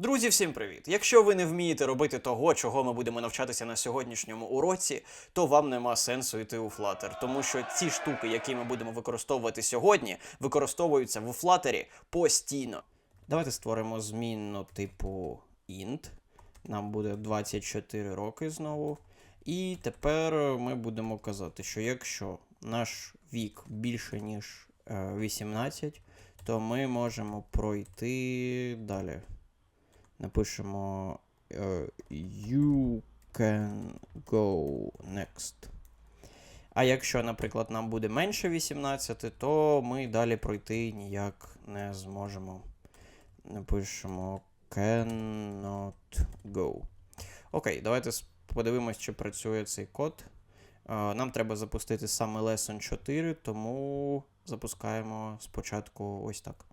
Друзі, всім привіт! Якщо ви не вмієте робити того, чого ми будемо навчатися на сьогоднішньому уроці, то вам нема сенсу йти у Flutter, тому що ці штуки, які ми будемо використовувати сьогодні, використовуються в Flutter постійно. Давайте створимо змінну типу int. Нам буде 24 роки знову. І тепер ми будемо казати, що якщо наш вік більше, ніж е, 18, то ми можемо пройти далі. Напишемо е, You can go next. А якщо, наприклад, нам буде менше 18, то ми далі пройти ніяк не зможемо. Напишемо cannot go. Окей, давайте подивимось, чи працює цей код. Е, Нам треба запустити саме Lesson 4, тому запускаємо спочатку ось так.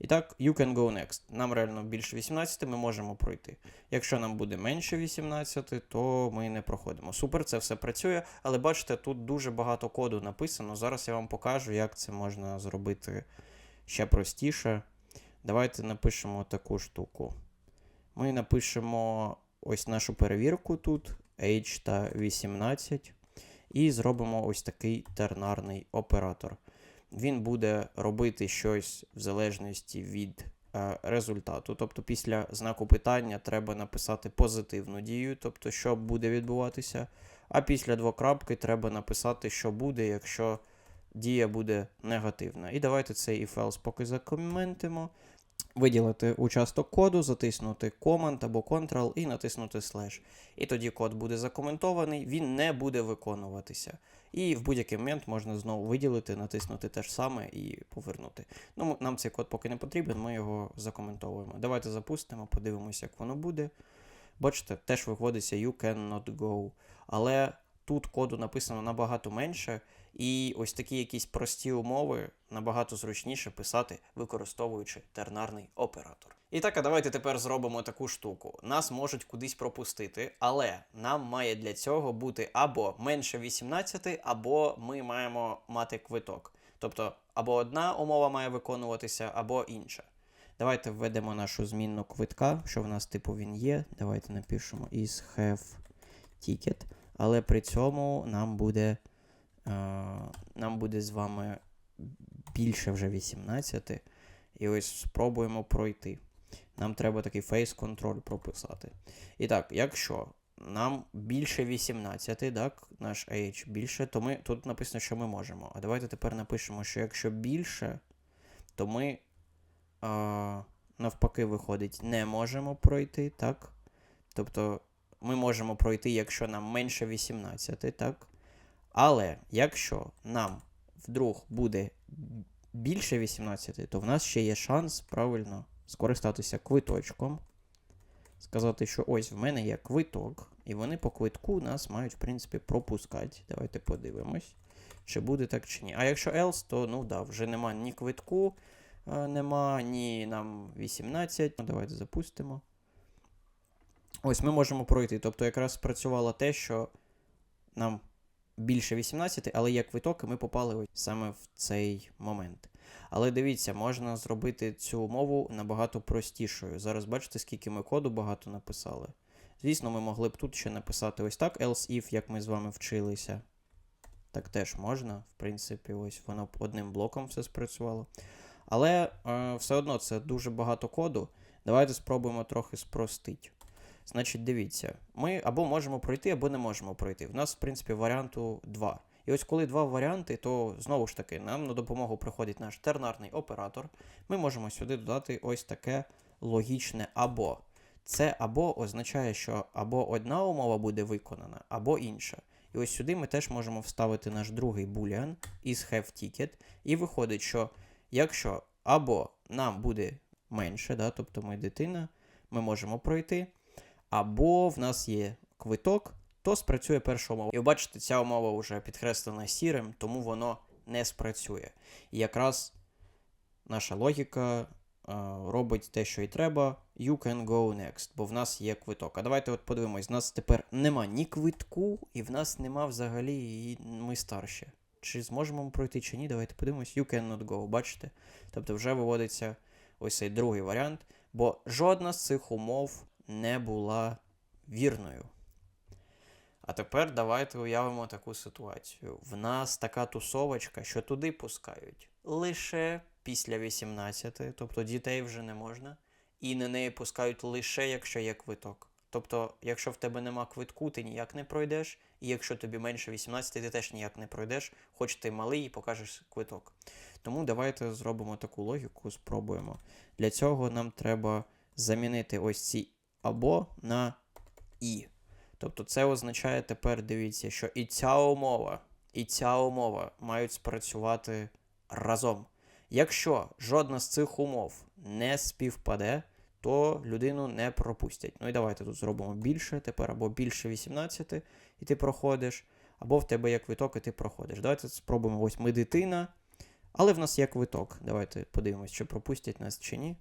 І так, you can go next. Нам реально більше 18 ми можемо пройти. Якщо нам буде менше 18, то ми не проходимо. Супер, це все працює, але бачите, тут дуже багато коду написано. Зараз я вам покажу, як це можна зробити ще простіше. Давайте напишемо таку штуку. Ми напишемо ось нашу перевірку тут, age та 18, і зробимо ось такий тернарний оператор. Він буде робити щось в залежності від е, результату. Тобто, після знаку питання треба написати позитивну дію, тобто, що буде відбуватися. А після двокрапки треба написати, що буде, якщо дія буде негативна. І давайте цей if else поки закоментимо. Виділити участок коду, затиснути Command або Ctrl і натиснути Slash. І тоді код буде закоментований, він не буде виконуватися. І в будь-який момент можна знову виділити, натиснути те ж саме і повернути. Ну, нам цей код поки не потрібен, ми його закоментовуємо. Давайте запустимо, подивимося, як воно буде. Бачите, теж виходиться you cannot go. Але тут коду написано набагато менше, і ось такі якісь прості умови набагато зручніше писати, використовуючи тернарний оператор. І так, а давайте тепер зробимо таку штуку. Нас можуть кудись пропустити, але нам має для цього бути або менше 18, або ми маємо мати квиток. Тобто, або одна умова має виконуватися, або інша. Давайте введемо нашу змінну квитка, що в нас типу він є. Давайте напишемо is have ticket. Але при цьому нам буде, нам буде з вами більше вже 18. І ось спробуємо пройти. Нам треба такий control прописати. І так, якщо нам більше 18, так, наш age більше, то ми тут написано, що ми можемо. А давайте тепер напишемо, що якщо більше, то ми а, навпаки виходить, не можемо пройти, так? Тобто ми можемо пройти, якщо нам менше 18, так? Але якщо нам вдруг буде більше 18, то в нас ще є шанс правильно скористатися квиточком. Сказати, що ось в мене є квиток, і вони по квитку нас мають, в принципі, пропускати. Давайте подивимось, чи буде так чи ні. А якщо else, то ну да, вже нема ні квитку, е, нема, ні нам 18. Ну, Давайте запустимо. Ось ми можемо пройти. Тобто, якраз спрацювало те, що нам більше 18, але є квиток, і ми попали ось саме в цей момент. Але дивіться, можна зробити цю умову набагато простішою. Зараз бачите, скільки ми коду багато написали. Звісно, ми могли б тут ще написати ось так, else if, як ми з вами вчилися. Так теж можна. В принципі, ось воно б одним блоком все спрацювало. Але е, все одно це дуже багато коду. Давайте спробуємо трохи спростити. Значить, дивіться, ми або можемо пройти, або не можемо пройти. В нас, в принципі, варіанту два. І ось коли два варіанти, то знову ж таки нам на допомогу приходить наш тернарний оператор. Ми можемо сюди додати ось таке логічне або. Це або означає, що або одна умова буде виконана, або інша. І ось сюди ми теж можемо вставити наш другий boolean із have ticket. І виходить, що якщо або нам буде менше, да, тобто ми дитина, ми можемо пройти, або в нас є квиток, то спрацює перша умова. І ви бачите, ця умова вже підкреслена сірим, тому воно не спрацює. І якраз наша логіка е, робить те, що і треба. You can go next, бо в нас є квиток. А давайте от подивимось, в нас тепер нема ні квитку, і в нас нема взагалі, і ми старші. Чи зможемо ми пройти, чи ні? Давайте подивимось. You cannot go, бачите? Тобто вже виводиться ось цей другий варіант. Бо жодна з цих умов не була вірною. А тепер давайте уявимо таку ситуацію. В нас така тусовочка, що туди пускають лише після 18, тобто дітей вже не можна, і на неї пускають лише якщо є квиток. Тобто, якщо в тебе нема квитку, ти ніяк не пройдеш, і якщо тобі менше 18, ти теж ніяк не пройдеш, хоч ти малий і покажеш квиток. Тому давайте зробимо таку логіку, спробуємо. Для цього нам треба замінити ось ці або на і. Тобто це означає тепер, дивіться, що і ця умова, і ця умова мають спрацювати разом. Якщо жодна з цих умов не співпаде, то людину не пропустять. Ну і давайте тут зробимо більше, тепер або більше 18, і ти проходиш, або в тебе є квиток, і ти проходиш. Давайте спробуємо. Ось ми дитина, але в нас є квиток. Давайте подивимось, чи пропустять нас чи ні.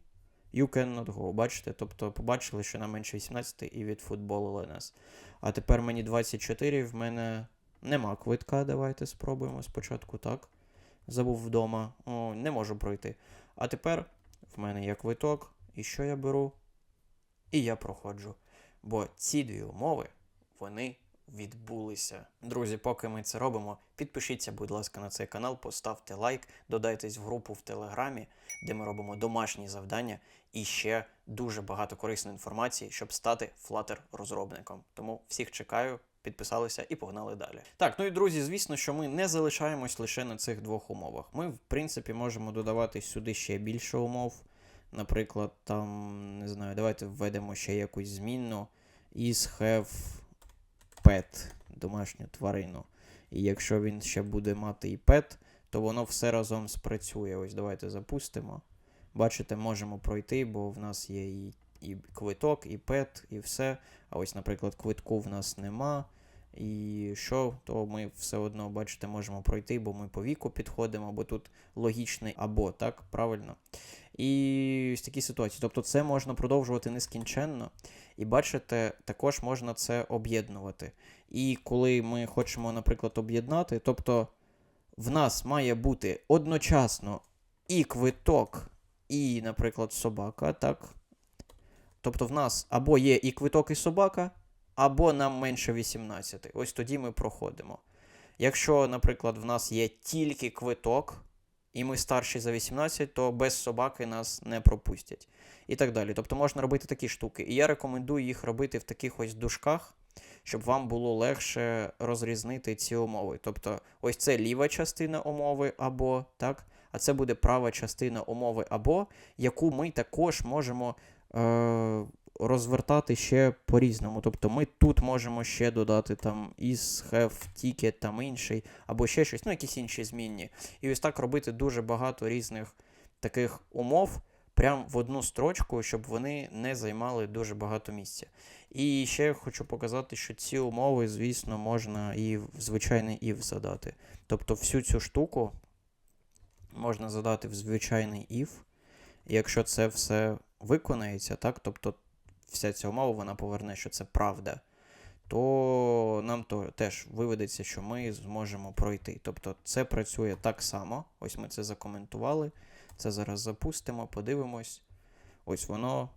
You cannot go. Бачите? Тобто побачили, що нам менше 18 і відфутболили нас. А тепер мені 24, в мене нема квитка. Давайте спробуємо спочатку так. Забув вдома. О, не можу пройти. А тепер в мене є квиток. І що я беру? І я проходжу. Бо ці дві умови, вони відбулися. Друзі, поки ми це робимо, підпишіться, будь ласка, на цей канал, поставте лайк, додайтесь в групу в Телеграмі, де ми робимо домашні завдання і ще дуже багато корисної інформації, щоб стати Flutter розробником. Тому всіх чекаю. Підписалися і погнали далі. Так, ну і друзі, звісно, що ми не залишаємось лише на цих двох умовах. Ми, в принципі, можемо додавати сюди ще більше умов. Наприклад, там, не знаю, давайте введемо ще якусь змінну is have pet, домашню тварину. І якщо він ще буде мати і pet, то воно все разом спрацює. Ось давайте запустимо. Бачите, можемо пройти, бо в нас є і, і квиток, і пет, і все. А ось, наприклад, квитку в нас нема. І що, то ми все одно, бачите, можемо пройти, бо ми по віку підходимо, бо тут логічний або, так, правильно. І ось такі ситуації. Тобто це можна продовжувати нескінченно. І бачите, також можна це об'єднувати. І коли ми хочемо, наприклад, об'єднати, тобто в нас має бути одночасно і квиток, і, наприклад, собака, так? Тобто в нас або є і квиток, і собака, або нам менше 18. Ось тоді ми проходимо. Якщо, наприклад, в нас є тільки квиток, і ми старші за 18, то без собаки нас не пропустять. І так далі. Тобто можна робити такі штуки. І я рекомендую їх робити в таких ось дужках, щоб вам було легше розрізнити ці умови. Тобто, ось це ліва частина умови або так, а це буде права частина умови або, яку ми також можемо. Е- Розвертати ще по-різному. Тобто ми тут можемо ще додати там is, have, ticket, там інший, або ще щось, ну якісь інші змінні. І ось так робити дуже багато різних таких умов прямо в одну строчку, щоб вони не займали дуже багато місця. І ще хочу показати, що ці умови, звісно, можна і в звичайний if задати. Тобто всю цю штуку можна задати в звичайний if. Якщо це все виконається, так, тобто вся ця умова вона поверне, що це правда, то нам то теж виведеться, що ми зможемо пройти. Тобто це працює так само. Ось ми це закоментували. Це зараз запустимо, подивимось. Ось воно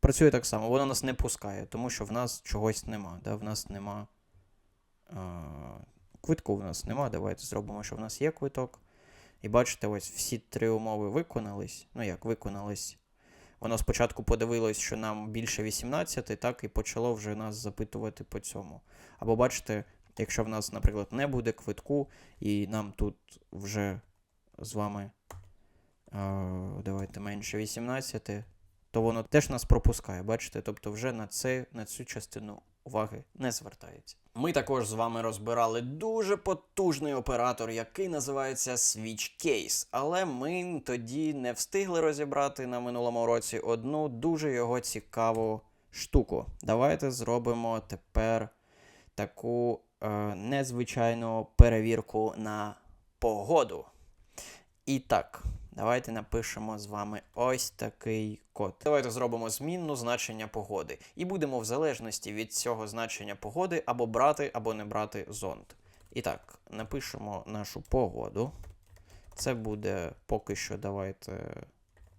працює так само, воно нас не пускає, тому що в нас чогось нема. Да? В нас нема. Квитку в нас нема. Давайте зробимо, що в нас є квиток. І бачите, ось всі три умови виконались. Ну як виконались. Воно спочатку подивилось, що нам більше 18, так, і почало вже нас запитувати по цьому. Або бачите, якщо в нас, наприклад, не буде квитку, і нам тут вже з вами давайте менше 18, то воно теж нас пропускає, бачите? Тобто вже на, це, на цю частину уваги не звертається. Ми також з вами розбирали дуже потужний оператор, який називається Switch Case. Але ми тоді не встигли розібрати на минулому році одну дуже його цікаву штуку. Давайте зробимо тепер таку е, незвичайну перевірку на погоду. І так, давайте напишемо з вами ось такий код. Давайте зробимо змінну значення погоди. І будемо в залежності від цього значення погоди або брати, або не брати зонд. І так, напишемо нашу погоду. Це буде поки що давайте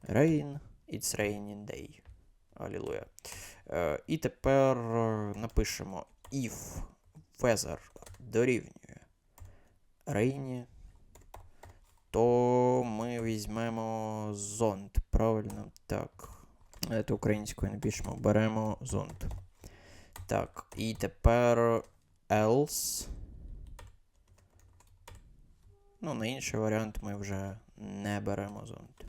rain. It's raining day. Алілуя. Е, і тепер е, напишемо if weather дорівнює rainy, то ми візьмемо зонт. Правильно? Так. Це українською напишемо. Беремо зонт. Так, і тепер else. Ну, на інший варіант ми вже не беремо зонт.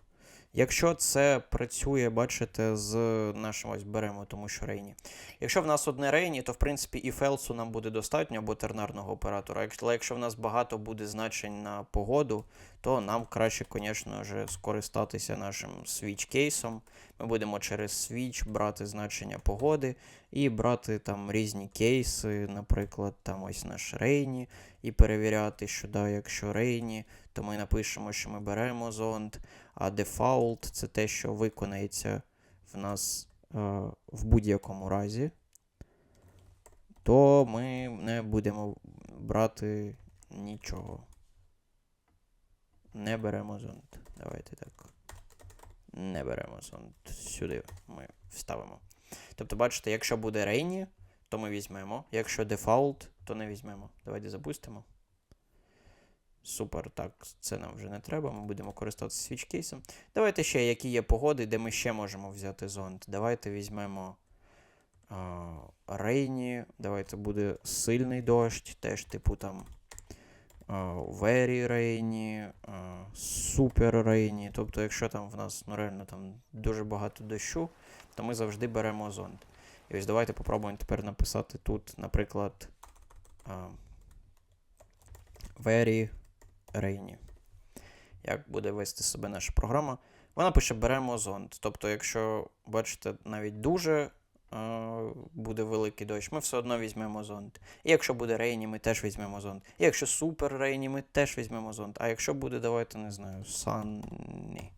Якщо це працює, бачите, з нашим ось беремо, тому що рейні. Якщо в нас одне рейні, то в принципі і фелсу нам буде достатньо або тернарного оператора. Але якщо в нас багато буде значень на погоду, то нам краще, звісно ж, скористатися нашим switch кейсом. Ми будемо через switch брати значення погоди і брати там різні кейси, наприклад, там ось наш рейні, і перевіряти, що да, якщо рейні, то ми напишемо, що ми беремо зонд, а дефаулт це те, що виконається в нас е, в будь-якому разі, то ми не будемо брати нічого. Не беремо зонд. Давайте так. Не беремо зонд. Сюди ми вставимо. Тобто, бачите, якщо буде рейні, то ми візьмемо. Якщо дефаулт, то не візьмемо. Давайте запустимо. Супер, так, це нам вже не треба. Ми будемо користуватися свічкейсом. Давайте ще, які є погоди, де ми ще можемо взяти зонд. Давайте візьмемо а, рейні. Давайте буде сильний дощ, теж, типу там rainy, а, super rainy. Тобто, якщо там в нас ну, реально там дуже багато дощу, то ми завжди беремо зонд. І ось давайте попробуємо тепер написати тут, наприклад, а, very rainy. Як буде вести себе наша програма? Вона пише беремо зонд. Тобто, якщо бачите, навіть дуже е, буде великий дощ, ми все одно візьмемо зонд. І якщо буде рейні, ми теж візьмемо зонд. І якщо супер рейні, ми теж візьмемо зонд. А якщо буде, давайте не знаю, санні.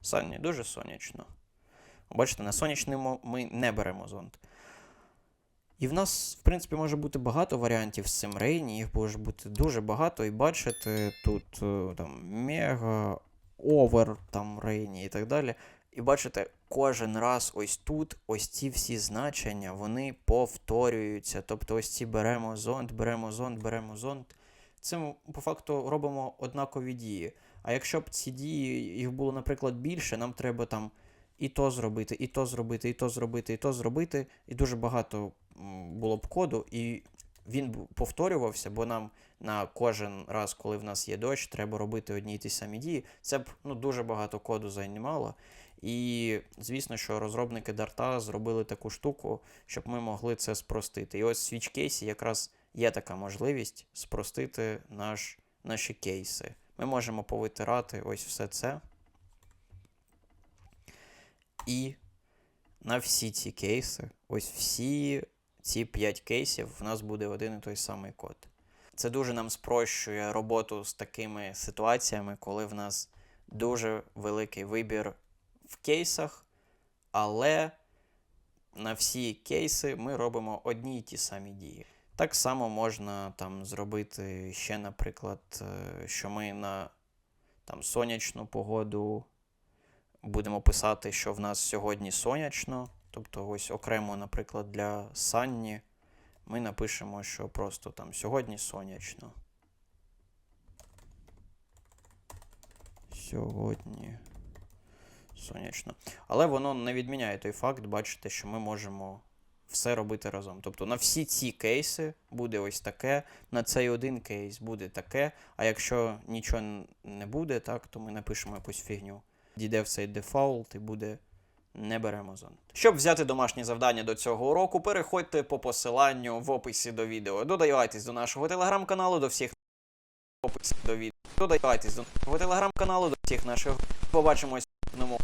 Санні, дуже сонячно. Бачите, на сонячному ми не беремо зонд. І в нас, в принципі, може бути багато варіантів з цим рейні, їх може бути дуже багато, і бачите, тут е, там мега, овер, там рейні і так далі. І бачите, кожен раз ось тут, ось ці всі значення, вони повторюються. Тобто ось ці беремо зонд, беремо зонд, беремо зонд. Цим по факту робимо однакові дії. А якщо б ці дії їх було, наприклад, більше, нам треба там і то зробити, і то зробити, і то зробити, і то зробити. І дуже багато було б коду, і він б повторювався, бо нам на кожен раз, коли в нас є дощ, треба робити одні й ті самі дії. Це б ну, дуже багато коду займало. І звісно, що розробники Дарта зробили таку штуку, щоб ми могли це спростити. І ось в Switch кейсі якраз є така можливість спростити наш, наші кейси. Ми можемо повитирати ось все це. І на всі ці кейси, ось всі ці 5 кейсів, в нас буде один і той самий код. Це дуже нам спрощує роботу з такими ситуаціями, коли в нас дуже великий вибір в кейсах, але на всі кейси ми робимо одні й ті самі дії. Так само можна там зробити ще, наприклад, е, що ми на там, сонячну погоду будемо писати, що в нас сьогодні сонячно. Тобто, ось окремо, наприклад, для Санні ми напишемо, що просто там сьогодні сонячно. Сьогодні сонячно. Але воно не відміняє той факт, бачите, що ми можемо все робити разом. Тобто на всі ці кейси буде ось таке, на цей один кейс буде таке, а якщо нічого не буде, так, то ми напишемо якусь фігню. Дійде в цей дефаулт і буде не беремо зон. Щоб взяти домашнє завдання до цього уроку, переходьте по посиланню в описі до відео. Додавайтесь до нашого телеграм-каналу, до всіх в описі до відео. Додавайтесь до нашого телеграм-каналу, до всіх наших. Побачимось в одному